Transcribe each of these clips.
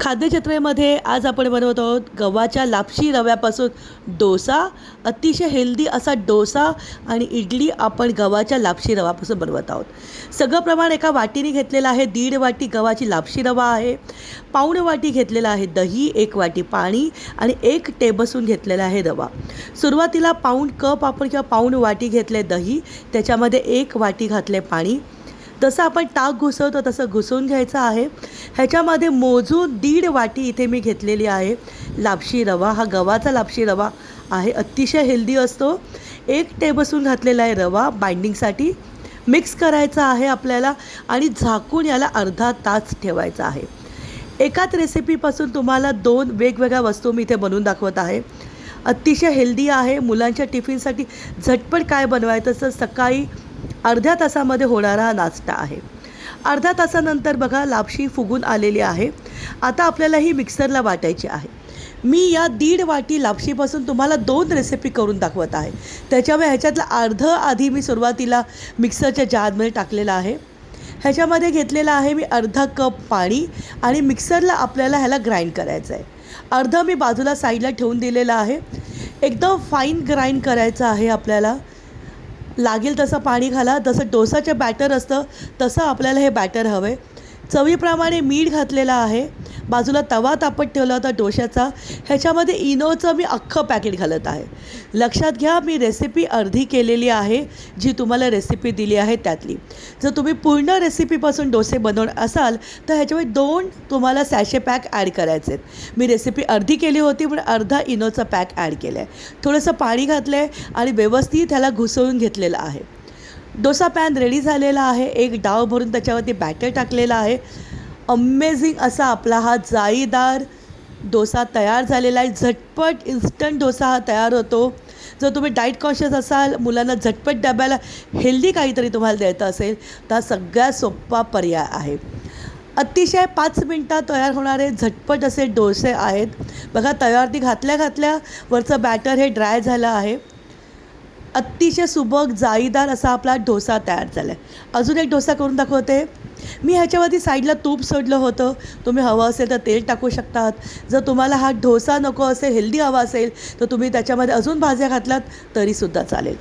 खाद्यजत्रेमध्ये आज आपण बनवत आहोत गव्हाच्या लापशी रव्यापासून डोसा अतिशय हेल्दी असा डोसा आणि इडली आपण गव्हाच्या लापशी रवापासून बनवत आहोत. सगळं प्रमाण एका वाटीने घेतलेलं आहे. दीड वाटी गव्हाची लापशी रवा आहे. पाऊण वाटी घेतलेला आहे दही एक वाटी पाणी आणि एक टेबलस्पून घेतलेला आहे रवा. सुरुवातीला पाऊण कप आपण किंवा पाऊण वाटी घेतले दही त्याच्यामध्ये एक वाटी घातले पाणी जसं आपण ताक घुसवतो तसं घुसवून घ्यायचं आहे. ह्याच्यामध्ये मोजून दीड वाटी इथे मी घेतलेली आहे. लापशी रवा हा गव्हाचा लापशी रवा आहे अतिशय हेल्दी असतो. एक टेबलस्पून घातलेला आहे रवा बाइंडिंगसाठी. मिक्स करायचा आहे आपल्याला आणि झाकून याला अर्धा तास ठेवायचा आहे. एकाच रेसिपीपासून तुम्हाला दोन वेगवेगळ्या वस्तू मी इथे बनवून दाखवत आहे. अतिशय हेल्दी आहे. मुलांच्या टिफिनसाठी झटपट काय बनवायचं तर सकाळी अर्ध्या तासामध्ये होणारा हा नाश्ता आहे. अर्ध्या तासानंतर बघा लापशी फुगून आलेली आहे. आता आपल्याला ही मिक्सरला वाटायची आहे. मी या दीड वाटी लापशीपासून तुम्हाला दोन रेसिपी करून दाखवत आहे. त्याच्यामुळे ह्याच्यातलं अर्धं आधी मी सुरुवातीला मिक्सरच्या जारमध्ये टाकलेलं आहे. ह्याच्यामध्ये घेतलेलं आहे मी अर्धा कप पाणी आणि मिक्सरला आपल्याला ह्याला ग्राइंड करायचं आहे. अर्धं मी बाजूला साईडला ठेवून दिलेलं आहे. एकदम फाईन ग्राइंड करायचं आहे आपल्याला. लागेल तसं पाणी घाला जसं डोसाचं बॅटर असतं तसं आपल्याला हे बॅटर हवं आहे चवीप्रमाणे मीठ घातलेलं आहे. बाजूला तवा तापत ठेवला होता डोशाचा ह्याच्यामध्ये इनोचं मी अख्खं पॅकेट घालत आहे. लक्षात घ्या मी रेसिपी अर्धी केलेली आहे जी तुम्हाला रेसिपी दिली आहे त्यातली. जर तुम्ही पूर्ण रेसिपीपासून डोसे बनवणार असाल तर ह्याच्यामध्ये दोन तुम्हाला सॅशे पॅक ॲड करायचे आहेत. मी रेसिपी अर्धी केली होती पण अर्धा इनोचा पॅक ॲड केलं आहे थोडंसं पाणी घातलं आहे आणि व्यवस्थित ह्याला घुसळून घेतलेलं आहे. डोसा पॅन रेडी झालेला आहे. एक डाव भरून त्याच्यावरती बॅटर टाकलेला आहे. अमेझिंग असा आपला हा जाळीदार डोसा तयार झालेला आहे. झटपट इन्स्टंट डोसा हा तयार होतो. जर तुम्ही डाईट कॉन्शियस असाल मुलांना झटपट डब्याला हेल्दी काहीतरी तुम्हाला द्यायचं असेल तर हा सगळ्यात सोपा पर्याय आहे. अतिशय पाच मिनटात तयार होणारे झटपट असे डोसे आहेत. बघा तव्यावरती घातल्या घातल्या वरचं बॅटर हे ड्राय झालं आहे. अतिशय सुबक जाळीदार असा आपला डोसा तयार झाला आहे अजून एक डोसा करून दाखवते. मी ह्याच्यावरती साईडला तूप सोडलं होतं. तुम्ही हवं असेल तर तेल टाकू शकतात. जर तुम्हाला हा डोसा नको असेल हेल्दी हवा असेल तर तुम्ही त्याच्यामध्ये अजून भाज्या घातलात तरीसुद्धा चालेल.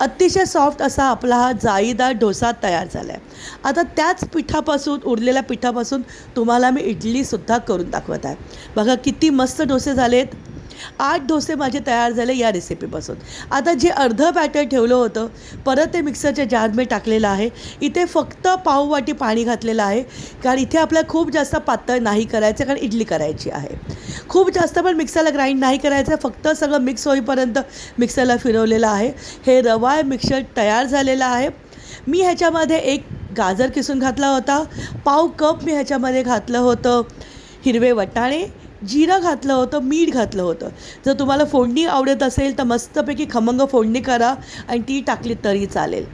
अतिशय सॉफ्ट असा आपला हा जाळीदार डोसा तयार झाला आहे आता त्याच पिठापासून उरलेल्या पिठापासून तुम्हाला मी इडलीसुद्धा करून दाखवत आहे. बघा किती मस्त डोसे झालेत. आठ डोसे माझे तयार झाले या रेसिपीपासून आता जे अर्धं बॅटर ठेवलं होतं परत ते मिक्सरच्या जारमध्ये टाकलेलं आहे. इथे फक्त पाव वाटी पाणी घातलेलं आहे. कारण इथे आपल्याला खूप जास्त पातळ नाही करायचं कारण इडली करायची आहे. खूप जास्त पण मिक्सरला ग्राइंड नाही करायचं फक्त सगळं मिक्स होईपर्यंत मिक्सरला फिरवलेलं आहे. हे रवा मिक्सर तयार झालेलं आहे. मी ह्याच्यामध्ये एक गाजर किसून घातला होता. पाव कप मी ह्याच्यामध्ये घातलं होतं. हिरवे वटाणे जिरं घातलं होतं मीठ घातलं होतं. जर तुम्हाला फोडणी आवडत असेल तर मस्तपैकी खमंग फोडणी करा आणि ती टाकली तरी चालेल.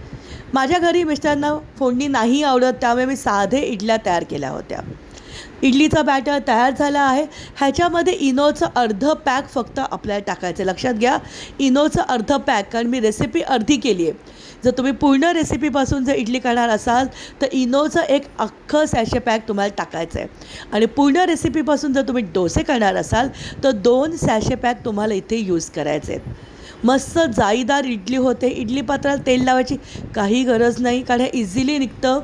माझ्या घरी मिस्टरांना फोडणी नाही आवडत त्यामुळे मी साधे इडल्या तयार केल्या होत्या. इडलीचा बॅटर तयार झाला आहे. ह्याच्यामध्ये इनोचं अर्धं पॅक फक्त आपल्याला टाकायचं लक्षात घ्या इनोचं अर्धं पॅक कारण मी रेसिपी अर्धी केली आहे जर तुम्ही पूर्ण रेसिपीपासून जर इडली करणार असाल तर इनोचं एक अख्खं सॅशे पॅक तुम्हाला टाकायचं आहे. आणि पूर्ण रेसिपीपासून जर तुम्ही डोसे करणार असाल तर दोन सॅशे पॅक तुम्हाला इथे यूज करायचे आहेत. मस्त जाळीदार इडली होते. इडली पात्राला तेल लावायची काही गरज नाही कारण हे इझिली निघतं.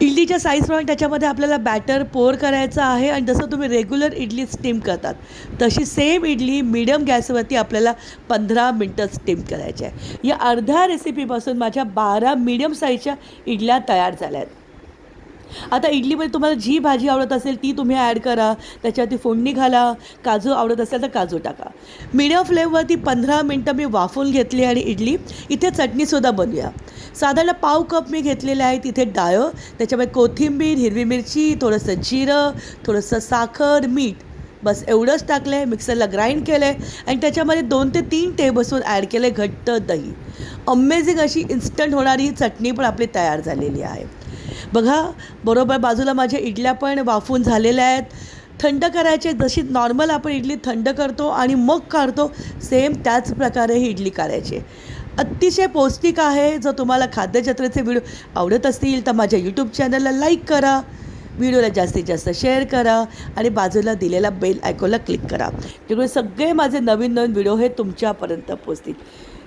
इडलीच्या साईजप्रमाणे त्याच्यामध्ये आपल्याला बॅटर पोर करायचं आहे आणि जसं तुम्ही रेग्युलर इडली स्टीम करतात तशी सेम इडली मिडियम गॅसवरती आपल्याला पंधरा मिनटं स्टीम करायची आहे. या अर्ध्या रेसिपीपासून माझ्या बारा मिडियम साईजच्या इडल्या तयार झाल्या आहेत. आता इडलीमध्ये तुम्हाला जी भाजी आवडत असेल ती तुम्ही ॲड करा. त्याच्यावरती फोडणी घाला. काजू आवडत असेल तर काजू टाका. मीडियम फ्लेमवरती पंधरा मिनटं मी वाफून घेतली आणि इडली. इथे चटणीसुद्धा बनवूया. साधारण पाव कप मी घेतलेले आहे तिथे डाळं त्याच्यामध्ये कोथिंबीर हिरवी मिरची थोडंसं जिरं थोडंसं साखर मीठ. बस एवढंच टाकलं आहे मिक्सरला ग्राइंड केलं आहे आणि त्याच्यामध्ये दोन ते तीन टेबलस्पून ॲड केलं आहे घट्ट दही. अमेझिंग अशी इन्स्टंट होणारी ही चटणी पण आपली तयार झालेली आहे. बघा बरोबर बाजूला माझ्या इडल्या पण वाफून झालेल्या आहेत. थंड करायचे जशी नॉर्मल आपण इडली थंड करतो आणि मग काढतो सेम त्याच प्रकारे ही इडली काढायची अतिशय पौष्टिक आहे जर तुम्हाला खाद्यजत्रेचे व्हिडिओ आवडत असतील तर माझ्या यूट्यूब चॅनलला लाईक करा. व्हिडिओला जास्तीत जास्त शेअर करा आणि बाजूला दिलेला बेल आयकॉनला क्लिक करा. त्यामुळे सगळे माझे नवीन नवीन व्हिडिओ हे तुमच्यापर्यंत पोचतील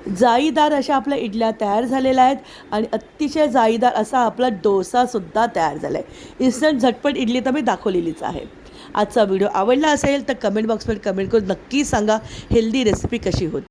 जाईदार अशा आपल्या इडल्या तयार झालेल्या आहेत आणि अतिशय जाईदार असा आपला डोसासुद्धा तयार झाला आहे इन्स्टंट झटपट इडली तर मी दाखवलेलीच आहे. आजचा व्हिडिओ आवडला असेल तर कमेंट बॉक्समध्ये कमेंट करून नक्की सांगा. हेल्दी रेसिपी कशी होती?